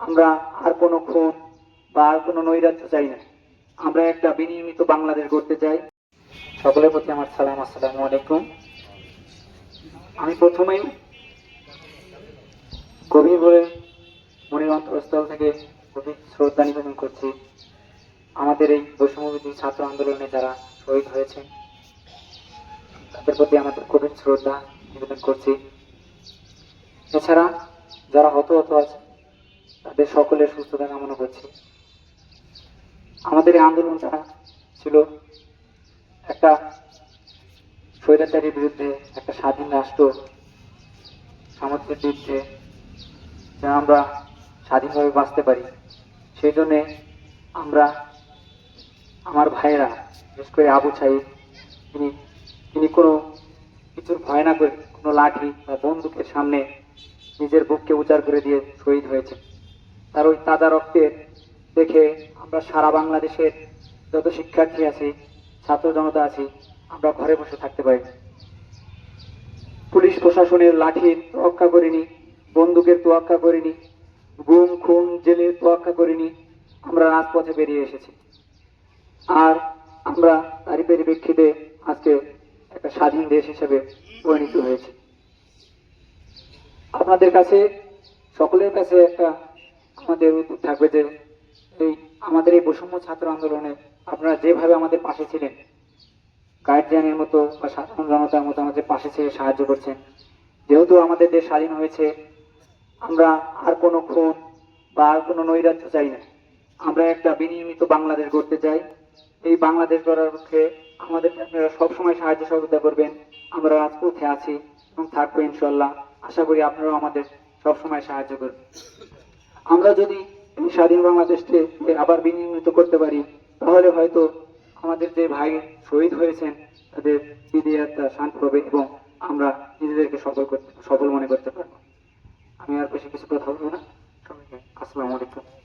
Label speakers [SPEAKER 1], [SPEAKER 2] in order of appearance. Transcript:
[SPEAKER 1] আমরা আর কোনো খুন বা আর কোনো নৈরাজ্য চাই না। আমরা একটা বিনিয়মিত বাংলাদেশ গড়তে চাই। সকলের প্রতি আমার সালাম, আসসালামু আলাইকুম। আমি প্রথমেই গভীর বলে মনের অন্তরস্থল থেকে গভীর শ্রদ্ধা নিবেদন করছি। আমাদের এই বৈষম্যবিধি ছাত্র আন্দোলনে যারা শহীদ হয়েছেন, তাদের প্রতি আমাদের গভীর শ্রদ্ধা নিবেদন করছি। এছাড়া যারা হত হত আছে তাদের সকলের সুস্থতা কামনা করছি। আমাদের এই আন্দোলনটা ছিল একটা স্বৈরাচারীর বিরুদ্ধে একটা স্বাধীন রাষ্ট্র সামর্থ্যের বিরুদ্ধে যেন আমরা স্বাধীনভাবে বাঁচতে পারি। সেই জন্যে আমরা আমার ভাইয়েরা, বিশেষ করে আবু সাহিদ তিনি তিনি কোনো কিছুর ভয় না করে, কোনো লাঠি বা বন্দুকের সামনে নিজের বুককে উজাড় করে দিয়ে শহীদ হয়েছে তার ওই তাজা রক্তের দেখে আমরা সারা বাংলাদেশের যত শিক্ষার্থী আছি, ছাত্র জনতা আছি, আমরা ঘরে বসে থাকতে পারি। পুলিশ প্রশাসনের লাঠির তোয়াক্কা করিনি, বন্দুকের তোয়াক্কা করিনি, গুম, খুন, জেলের তোয়াক্কা করিনি, আমরা রাজপথে বেরিয়ে এসেছি। আর আমরা তারই পরিপ্রেক্ষিতে আজকে একটা স্বাধীন দেশ হিসেবে পরিণত হয়েছে। আপনাদের কাছে, সকলের কাছে একটা আমাদের থাকবে যে এই আমাদের এই বৈষম্য ছাত্র আন্দোলনে আপনারা যেভাবে আমাদের পাশে ছিলেন গার্জিয়ানের মতো বা সাধারণ জনতার মতো আমাদের পাশে থেকে সাহায্য করছেন। যেহেতু আমাদের দেশ স্বাধীন হয়েছে, আমরা আর কোনো খুন বা আর কোনো নৈরাজ্য চাই না। আমরা একটা বিনিয়মিত বাংলাদেশ গড়তে চাই। এই বাংলাদেশ গড়ার পক্ষে আমাদের আপনারা সবসময় সাহায্য সহযোগিতা করবেন। আমরা রাজপথে আছি এবং থাকব ইনশাল্লাহ আশা করি আপনারাও আমাদের সবসময় সাহায্য করবেন। আমরা যদি এই স্বাধীন বাংলাদেশকে আবার বিনিয়মিত করতে পারি, তাহলে হয়তো আমাদের যে ভাই শহীদ হয়েছেন, তাদের একটা শান্তি হবে এবং আমরা নিজেদেরকে সফল করতে, সফল মনে করতে পারব। আমি আর বেশি কিছু কথা বলব না। সবাইকে আসসালামু আলাইকুম।